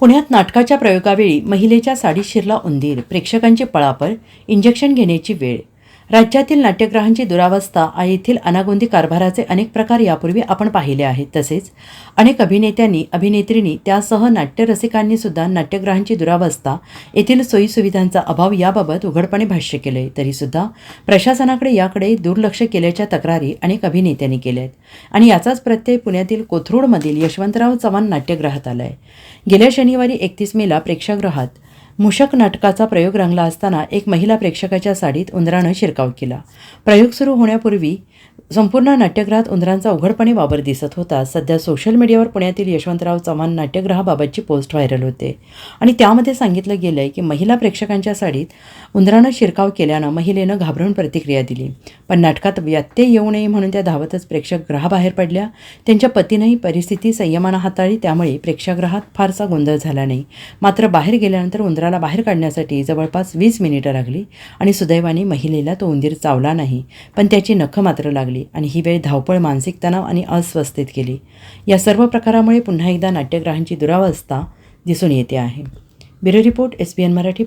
पुण्यात नाटकाच्या प्रयोगावेळी महिलेच्या साडीत शिरला उंदीर. प्रेक्षकांची पळापळ इंजेक्शन घेण्याची वेळ राज्यातील नाट्यगृहांची दुरावस्था आणि येथील अनागोंदी कारभाराचे अनेक प्रकार यापूर्वी आपण पाहिले आहेत. तसेच अनेक अभिनेत्यांनी अभिनेत्रींनी त्यासह नाट्यरसिकांनी सुद्धा नाट्यगृहांची दुरावस्था येथील सोयीसुविधांचा अभाव याबाबत उघडपणे भाष्य केले. तरीसुद्धा प्रशासनाकडे याकडे दुर्लक्ष केल्याच्या तक्रारी अनेक अभिनेत्यांनी केल्या आहेत आणि याचाच प्रत्यय पुण्यातील कोथरूडमधील यशवंतराव चव्हाण नाट्यगृहात आला आहे गेल्या शनिवारी एकतीस मेला प्रेक्षागृहात मूषक नाटकाचा प्रयोग रंगला असताना एक महिला प्रेक्षकाच्या साडीत उंदरानं शिरकाव केला. प्रयोग सुरू होण्यापूर्वी संपूर्ण नाट्यगृहात उंदरांचा उघडपणे वावर दिसत होता. सध्या सोशल मीडियावर पुण्यातील यशवंतराव चव्हाण नाट्यगृहाबाबतची पोस्ट व्हायरल होते. आणि त्यामध्ये सांगितलं गेलं आहे की महिला प्रेक्षकांच्या साडीत उंदरानं शिरकाव केल्यानं महिलेनं घाबरून प्रतिक्रिया दिली. पण नाटकात व्यत्यय येऊ नये म्हणून त्या धावतच प्रेक्षकगृहाबाहेर पडल्या. त्यांच्या पतीनंही परिस्थिती संयमानं हाताळली. त्यामुळे प्रेक्षागृहात फारसा गोंधळ झाला नाही. मात्र बाहेर गेल्यानंतर उंदरा उंदराला बाहेर काढण्यासाठी जवळपास वीस मिनिटं लागली आणि सुदैवाने महिलेला तो उंदीर चावला नाही. पण त्याची नखं मात्र लागली आणि ही वेळ धावपळ मानसिक तणाव आणि अस्वस्थेत गेली. या सर्व प्रकारामुळे पुन्हा एकदा नाट्यग्रहांची दुरावस्था दिसून येते आहे. Bureau report S B N Marathi